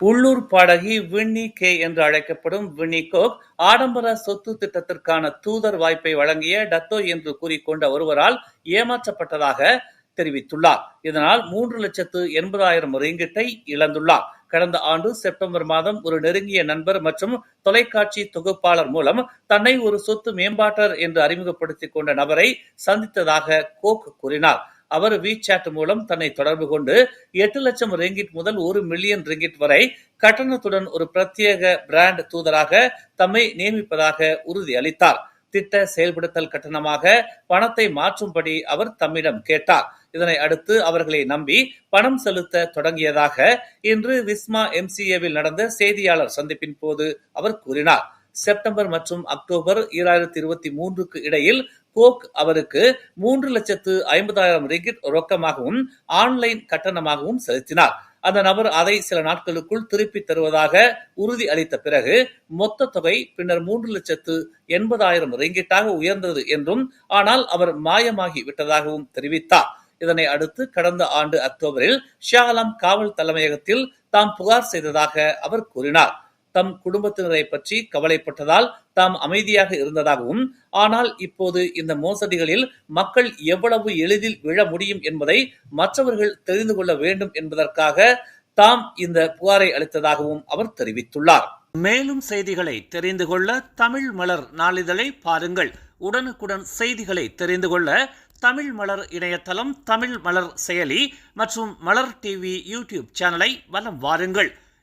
உள்ளூர் பாடகி வின்னி கே என்று அழைக்கப்படும் வின்னி கோக் ஆடம்பர சொத்து திட்டத்திற்கான தூதர் வாய்ப்பை வழங்கிய டத்தோ என்று கூறிக்கொண்ட ஒருவரால் ஏமாற்றப்பட்டதாக தெரிவித்துள்ளார். இதனால் மூன்று லட்சத்து எண்பதாயிரம் ரிங்கிட்டை இழந்துள்ளார். கடந்த ஆண்டு செப்டம்பர் மாதம் ஒரு நெருங்கிய நண்பர் மற்றும் தொலைக்காட்சி தொகுப்பாளர் மூலம் தன்னை ஒரு சொத்து மேம்பாட்டர் என்று அறிமுகப்படுத்திக் கொண்ட நபரை சந்தித்ததாக கோக் கூறினார். அவர் வீசாட் மூலம் தன்னை தொடர்பு கொண்டு எட்டு லட்சம் ரிங்கிட் முதல் ஒரு மில்லியன் ரிங்கிட் வரை கட்டணத்துடன் ஒரு பிரத்யேக பிராண்ட் தூதராக தம்மை நியமிப்பதாக உறுதியளித்தார். திட்ட செயல்படுத்தல் கட்டணமாக பணத்தை மாற்றும்படி அவர் தம்மிடம் கேட்டார். இதனை அடுத்து அவர்களை நம்பி பணம் செலுத்த தொடங்கியதாக இன்று விஸ்மா எம்சிஏவில் நடந்த செய்தியாளர் சந்திப்பின் போது அவர் கூறினார். செப்டம்பர் மற்றும் அக்டோபர் இரண்டாயிரத்தி இருபத்தி மூன்றுக்கு இடையில் கோக் அவருக்கு மூன்று லட்சத்து ஐம்பதாயிரம் ரிங்கிட் ரொக்கமாகவும் ஆன்லைன் கட்டணமாகவும் செலுத்தினார். அந்த நபர் அதை சில நாட்களுக்குள் திருப்பி தருவதாக உறுதி அளித்த பிறகு மொத்த தொகை பின்னர் மூன்று லட்சத்து எண்பதாயிரம் ரிங்கிட்டாக உயர்ந்தது என்றும் ஆனால் அவர் மாயமாகி விட்டதாகவும் தெரிவித்தார். இதனை அடுத்து கடந்த ஆண்டு அக்டோபரில் ஷியாலாம் காவல் தலைமையகத்தில் தாம் புகார் செய்ததாக அவர் கூறினார். தம் குடும்பத்தினரை பற்றி கவலைப்பட்டதால் தாம் அமைதியாக இருந்ததாகவும் ஆனால் இப்போது இந்த மோசடிகளில் மக்கள் எவ்வளவு எளிதில் விழ முடியும் என்பதை மற்றவர்கள் தெரிந்து கொள்ள வேண்டும் என்பதற்காக தாம் இந்த புகாரை அளித்ததாகவும் அவர் தெரிவித்துள்ளார். மேலும் செய்திகளை தெரிந்து கொள்ள தமிழ் மலர் நாளிதழை பாருங்கள். உடனுக்குடன் செய்திகளை தெரிந்து கொள்ள தமிழ் மலர் இணையதளம் தமிழ் மலர் செயலி மற்றும் மலர் டிவி யூடியூப் சேனலை வலம் வாருங்கள்.